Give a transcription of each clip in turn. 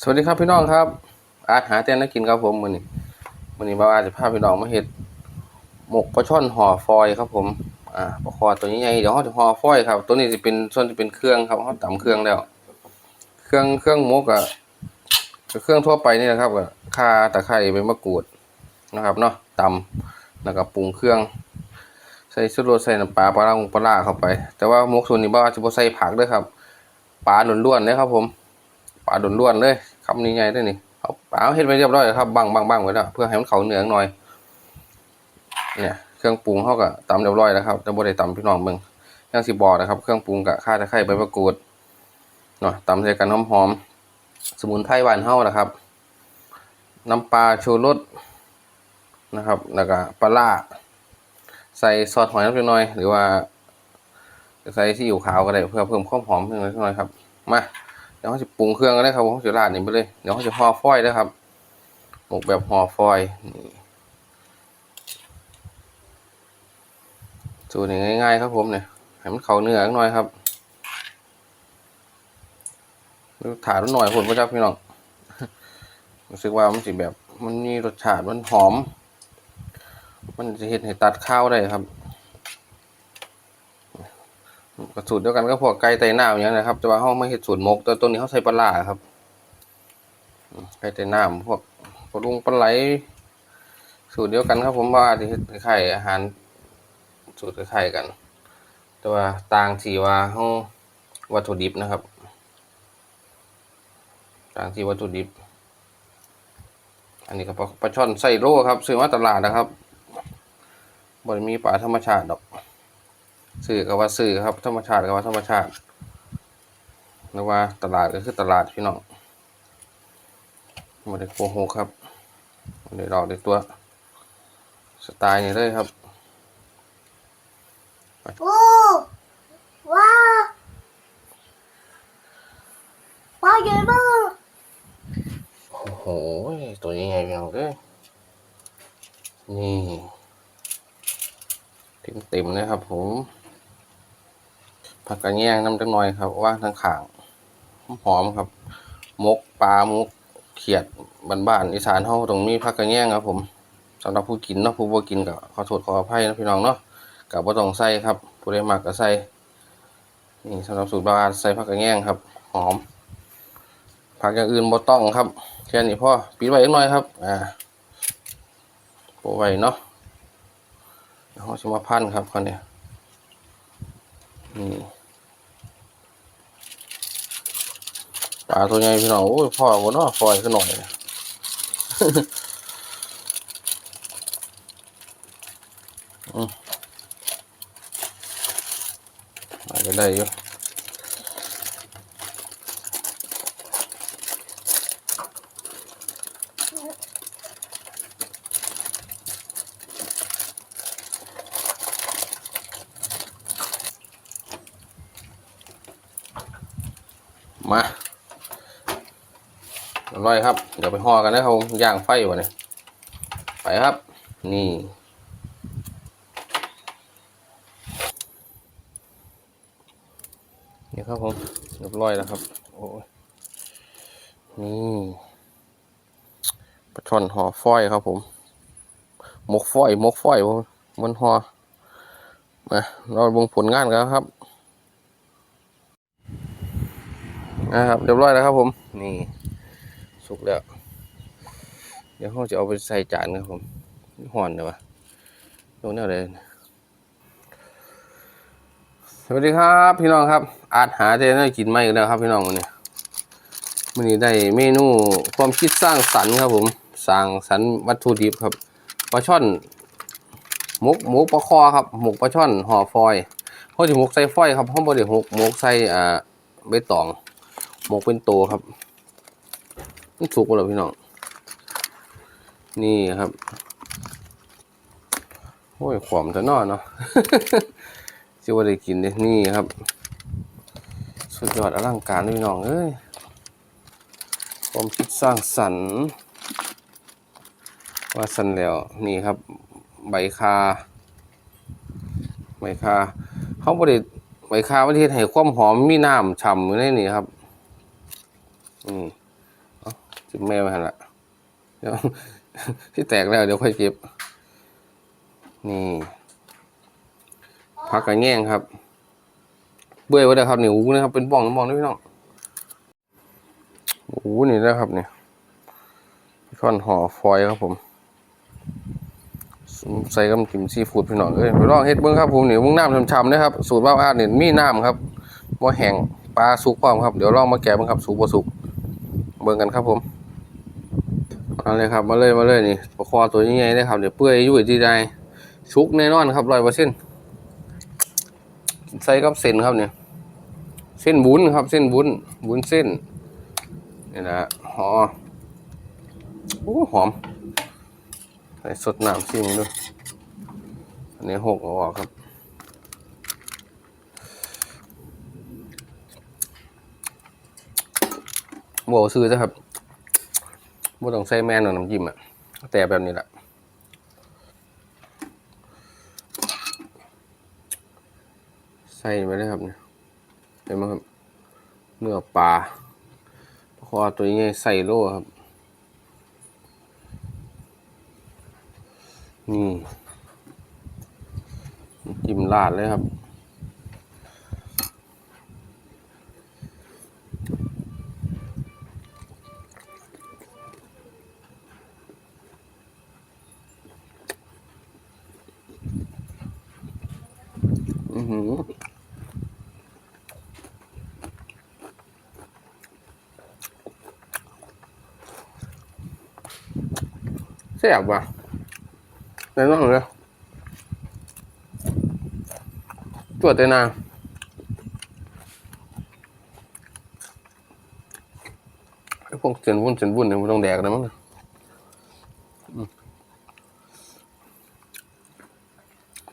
สวัสดีครับพี่น้องครับ อาหารแต้นนักกินครับผมมือนี้มือนี้บ่าวอาจจะพาพี่น้องมาเฮ็ดหมกปลาช่อนห่อฟอยครับผมอ่าปลาคอตัวใหญ่เดี๋ยวเราจะห่อฟอยครับตัวนี้สิเป็นส่วนที่เป็นเครื่องครับเราตำเครื่องแล้ว เครื่องเครื่องหมกอะเครื่องทั่วไปนี่แหละครับก็ข่าตะไคร้ใบมะกรูดนะครับเนาะตำแล้วก็ปรุงเครื่อง ใส่ชูรสใส่น้ำปลาปลาร้าปลาร้าเข้าไป แต่ว่าหมกส่วนนี้บ่าวอาจจะบ่ใส่ผักด้อครับปลาล้วนๆเลยครับผม ปลาดล้วนๆเลยคำนี้ไงได้นี่เอาปลาเฮ็ดไปเรียบร้อยแล้วครับบังบังบังไว้แล้วเพื่อให้มันเขาเหนื้อหน่อย เนี่ย เครื่องปรุงเขาก็ตำเรียบร้อยแล้วครับแต่บ่ได้ตำพี่น้องเบิ่งย่างสิบอนะครับ เครื่องปรุงกับข่าตะไคร้ใบมะกรูดเนาะตำใส่กันหอมๆสมุนไพรหวานเฮานะครับ น้ำปลาชูรสนะครับ แล้วก็ปลาร้าใส่ซอสหอยนิดหน่อย หรือว่าใส่ซีอิ๊วขาวก็ได้เพื่อเพิ่มความหอมนิดหน่อยครับ มา ดี๋ยวเขาจะปรุงเครื่องก็ได้ครับผมเขาจะราดนี่ไปเลย เดี๋ยวเขาจะห่อฟอยล์ด้วยครับ หมกแบบห่อฟอยล์นี่สูตรนี้ง่ายๆครับผมเนี่ยให้มันเข้าเนื้อหน่อยครับถาดมันหน่อยผลพระเจ้าพี่น้องรู้สึกว่ามันสิแบบ มันมีรสชาติมันหอม มันจะเห็นให้ตัดข้าวได้ครับ กระสูตรเดียวกันก็พวกไก่ไตหน้าอย่างนี้นะครับแต่ว่าเขาไม่เห็ดสูตรหมกแต่ตัวนี้เขาใส่ปลาครับไก่ไตหน้าพวกปลาลุงปลาไหล สูตรเดียวกันครับ ผมว่าที่เฮ็ดคล้ายๆอาหารสูตรคล้ายๆกัน แต่ว่าต่างที่ว่าเขาวัตถุดิบนะครับ ต่างที่วัตถุดิบ อันนี้ก็ปลาปลาช่อนไซโร่ครับ ซื้อมาตลาดนะครับบริมีปลาธรรมชาติดอก สื่อก็ว่าสื่อครับ ธรรมชาติก็ว่าธรรมชาติหรือว่าตลาดก็คือตลาดพี่น้องไม่ได้โกหกครับไม่ได้หลอกในตัวสไตล์นี้เลยครับโอ้ว้าวว้าวใหญ่มากโอ้โหตัวใหญ่ๆพี่น้องเอ้ยนี่เต็มๆเลยครับผม ผักกระแยงน้ำจังหน่อยครับว่างทางขางหอมครับ มกปลามกเขียดบ้านๆอีสานเฮาตรงมีผักกระแยงครับ ผมสำหรับผู้กินเนาะผู้บ่กินก็ขอโทษขออภัยนะพี่น้องเนาะกับบ่ต้องใส่ครับ ผู้ใดมักก็ใส่นี่สำหรับสูตรบ้านใส่ผักกระแยงครับ หอมผักอย่างอื่นบ่ต้องครับแค่นี้พ่อปิดไว้อีกหน่อยครับ อ่าโปะไว้เนาะเดี๋ยวเราจะมาพันครับคนเนี้ยนี่ปลาตัวใหญ่พี่น้องโอ้ยพ่อบ่เนาะปล่อยขึ้นหน่อยอืมอาจจะได้อยู่มา อร่อยครับ เดี๋ยวไปห่อกันนะครับผมย่างไฟวะเนี่ยไปครับ นี่นี่ครับผมเรียบร้อยแล้วครับ โอ้นี่ปลาช่อนห่อฟอยครับผมหมกฟอยหมกฟอยล์ผมมันห่อมาเราเบิ่งผลงานกันครับนะครับเรียบร้อยแล้วครับผม นี่ สุกแล้ว เดี๋ยวเราจะเอาไปใส่จานครับผมห่อนเดี๋ยววะลงแนวเลยสวัสดีครับพี่น้องครับ อาจหาเจได้กินไม่กันแล้วครับ พี่น้องวันนี้วันนี้ได้เมนูความคิดสร้างสรรค์ครับผมสร้างสรรค์วัตถุดิบครับปลาช่อนหมกหมูปลาคอครับหมกปลาช่อนห่อฟอยล์เขาจะหมกใส่ฟอยครับเขาบริหมกหมกใส่อ่าใบตองหมกเป็นโตครับ สุกแล้วพี่น้อง นี่ครับ โอ้ยขวมจะนอนเนาะชื่อว่าได้กินเลยนี่ครับ สุดยอดอลังการเลยพี่น้องเอ้ยความคิดสร้างสรรค์ ว่าสันแล้ว นี่ครับ ใบคา ใบคาเขาบริใบคาประเทศให้ความหอมมีน้ำฉ่ำอยู่ในนี่ครับอืม เอาทิมแม่ไปหันละเดี๋ยวที่แตกแล้วเดี๋ยวค่อยเก็บ นี่พักกระแง่งครับ เบื่อไว้เลยครับนี่อู้นะครับ เป็นบ้องบ้องด้วยพี่น้องอู้นี่นะครับเนี่ยช่อนห่อฟอยครับผมใส่กับกิมซีฟู้ดพี่น้องเอ้ยไปลองเฮ็ดเบิ่งครับผมนี่มึงน้ำช้ำๆนะครับ สูตรบ้าอาดนี่ยมีน้ำครับบ่แห้งปลาสุกพร้อมครับ เดี๋ยวลองมาแกะเบิ่งครับ สุกบ่สุก เบิ่งกันครับผม เอาเลยครับ มาเลยมาเลยนี่ปลาคอตัวใหญ่ๆเลยครับเดี๋ยวเปื่อยยุ่ยดีได้สุกแน่นอนครับ100%ใส่กับเส้นครับเนี่ยเส้นวุ้นครับ เส้นวุ้นวุ้นเส้นนี่นะหอโอ้หอมใส่สดน้ำซิมด้วยอันนี้หกออกครับบวซื้อจ้ะครับ บ่ต้องใส่แม่นหรอกน้ำจิ้มอะแต่แบบนี้แหละใส่ไปเลยครับเนี่ยเห็นไหมครับเนื้อปลาคอตัวนี้ใส่โล่ครับ นี่จิ้มราดเลยครับ ซ่บว่ะแน่นอนเลยตรวจเตนาไอ้พวกเส้นวุ้นเส้นวุ้นเนี่ยมันต้องแดกนะมั้งอืม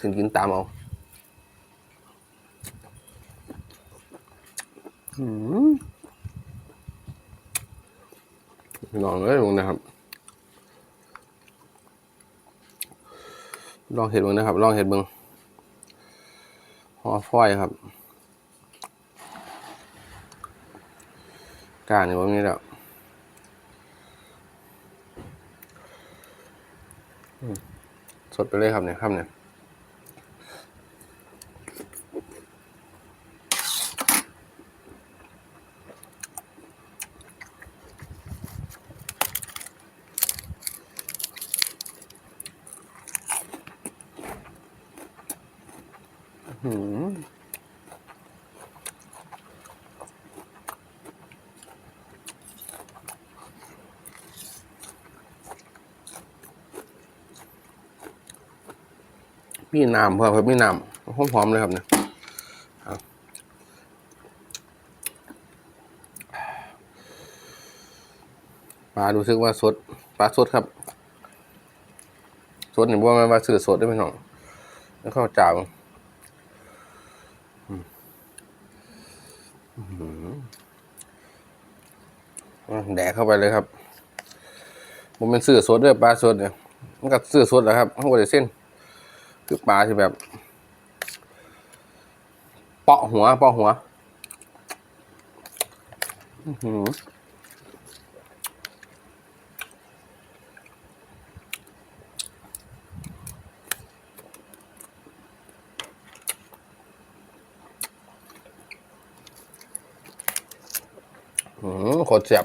ถึงกินตามเอาอืมลองเลยมึงนะครับ ลองเห็ดมึงนะครับ ลองเห็ดมึงห่อฟอยครับกาเนี่ยว่ามีแล้วอืมสดไปเลยครับเนี่ยครับเนี่ย หืม มีน้ำเพิ่มครับมีน้ำหอมๆเลยครับเนี่ยปลาดูซึกว่าสดปลาสดครับ สดนี่ว่ามันว่าสื่อสดได้ไหมน้องแล้วข้าวจ่าวอะแดกเข้าไปเลยครับผมเป็นเสื้อสดด้วยปลาสดเนี่ยมันก็เสื้อสดแหละครับข้างบนเส้น คือปลาที่แบบ เปาะหัว เปาะหัวอื้อหืมโคตรเจ็บ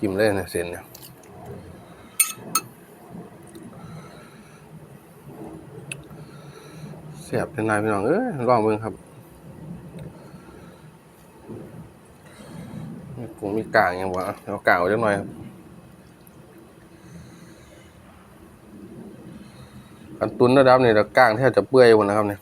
จิ้มเลยนะเส้นเนี่ยเสียบเป็นนายพี่น้องเอ้ยลองเบิ่งครับนี่ผมมีกางยังวะเอากางไว้จักหน่อยครับอันตุนระดับนี่เรากางแทบจะเปื่อยหมดนะครับเนี่ย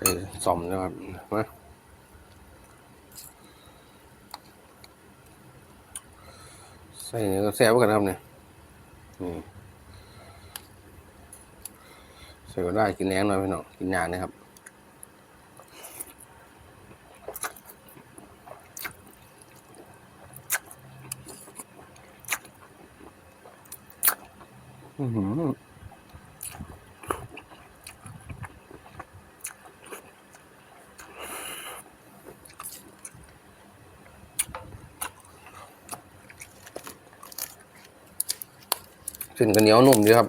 ส่สมนะครับมาใส่นี่ก็แซ่บกันครับเนี่ยนี่ใส่ก็ได้กินแรงหน่อยพี่น้องกินยานะครับ ส้นกันเหนียวนุ่มดีครับ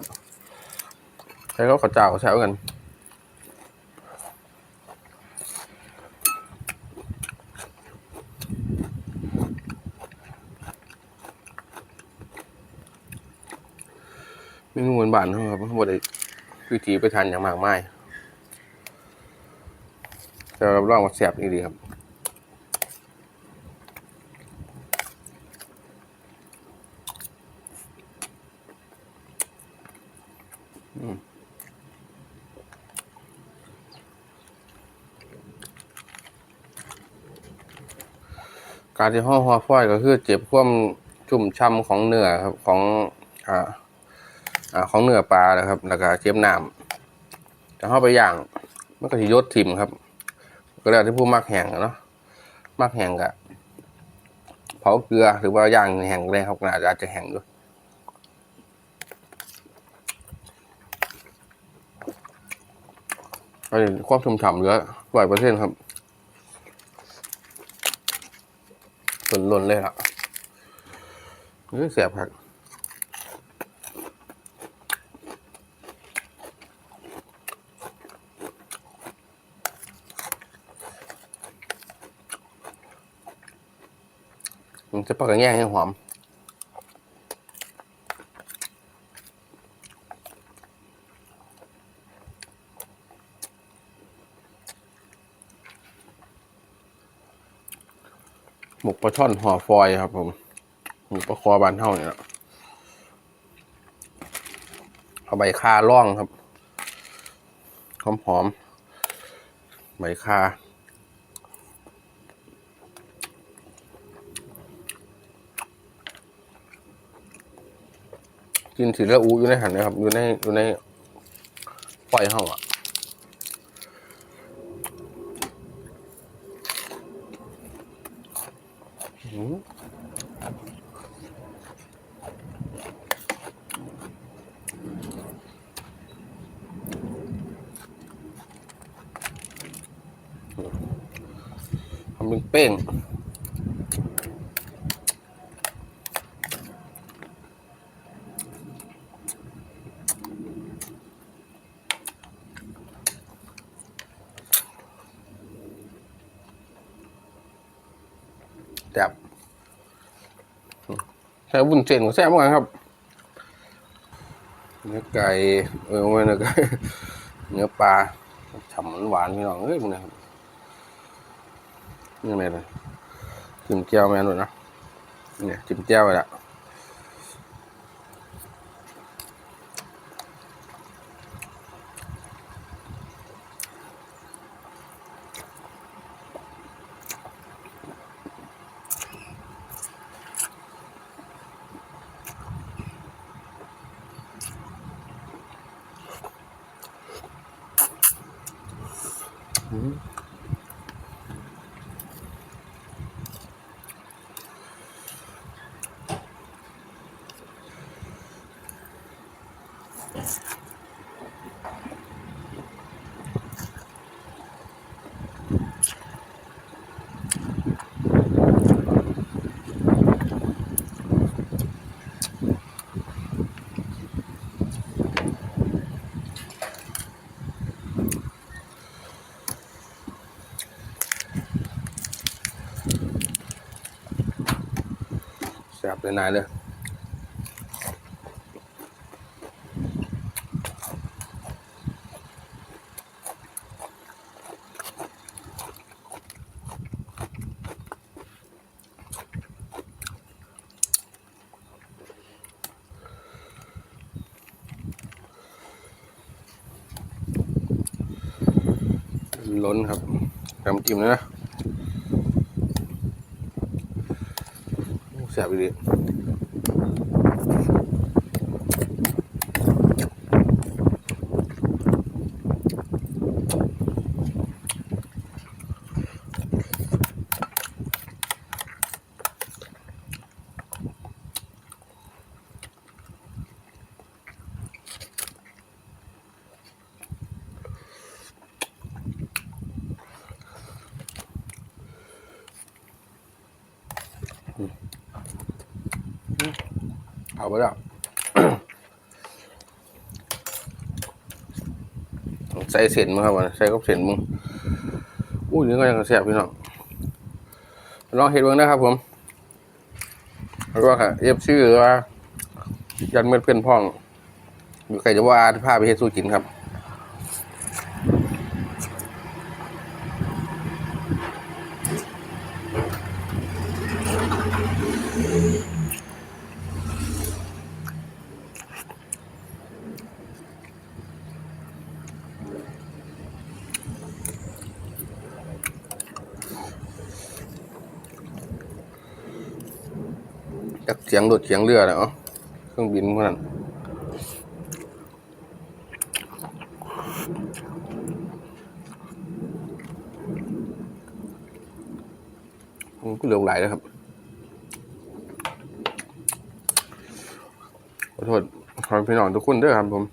ใช้ข้าวขาวเจ้าแซวกันเมนูเหมือนบ้านเขาครับบ่ได้วิธีไปทานอย่างมากมายแต่รับรองว่าแซ่บนี่ดีครับ การที่ห่อห่อฟอยก็คือเจ็บความชุ่มช่ำของเนื้อครับของอ่าอ่าของเนื้อปลานะครับ แล้วก็เจ็บน้ำจะเข้าไปอย่างมันก็สิยดทิมครับ ก็แล้วที่ผู้มักแห้งเนาะมักแห้งกะเผาเกลือหรือว่าย่างแห้งเลยครับอาจจะอาจจะแห้งด้วย ก็เห็นความชุ่มฉ่ำเหลือร้อยเปอร์เซ็นต์ครับส่วนล้นเลยล่ะนี่เสียบครับมันจะปักกระแง่ให้หอม หมกปลาช่อนห่อฟอยครับผมหมกปลาคอบานเท่าเนี่ยแหละเอาใบคาล่องครับหอมหอมใบคากินสีละอูอยู่ในหันนะครับอยู่ในอยู่ในฟอยล์เฮาอะ เป้งแซ่บใช้บุญเส้นก็แซ่บเหมือนกันครับ เนื้อไก่เออไม่เนื้อไก่เนื้อปลาฉ่ำหวานพี่น้องเอ้ยมึงนะครับ นี่ไงเลยจิ้มแก้วแม่นหนุนนะเนี่ยจิ้มแก้วไปละ แซ่บเลยนายเลย ล้นครับน้ำจิ้มเลยนะแสบดีเอา ไปแล้วใส่เส้นมั้งครับวะใส่กับเส้นมึงอู้ยนี่ก็ยังแซ่บพี่น้องลองเห็ดเบิ้งนะครับผมแล้วก็ค่ะเอฟชื่อว่ายันเม็ดเพื่อนพ้องอยู่ใครจะว่าพาไปเฮ็ดสู้กินครับ จากเสียงรถเสียงเรือเนาะเครื่องบินพวกนั้นมันก็เหลวไหลแล้วครับ ขอโทษขอพี่น้องทุกคนด้วยครับผม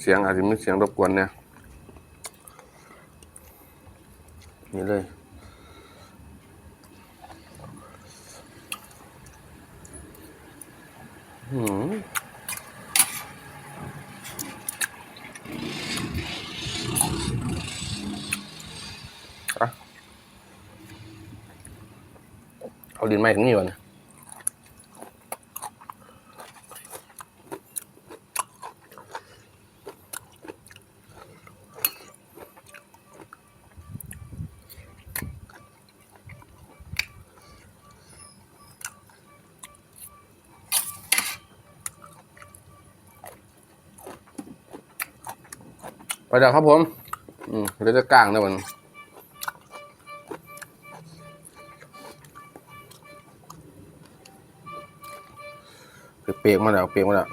เสียงอาจจะไมีเสียงรบกวนเนี่ย นี่เลย หืมอะ เอาดินมาอย่างนี่ก่อนนะ ไปเดี๋ยวครับผม อืมเดี๋ยวจะกลางนะมันเปียกมาแล้วเปียกมาแล้ว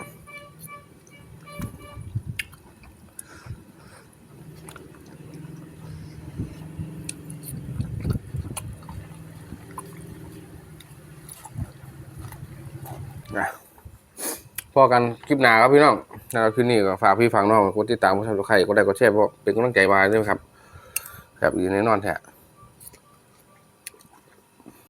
นะพอกันคลิปหนาครับพี่น้อง นะครับคลิปนี้ก็ฝากพี่ฟังน้องคนติดตามผู้ชมทุกใครก็ได้ก็แชร์เพราะเป็นกำลังใจมาด้วยครับ ครับอยู่ในนอนแท้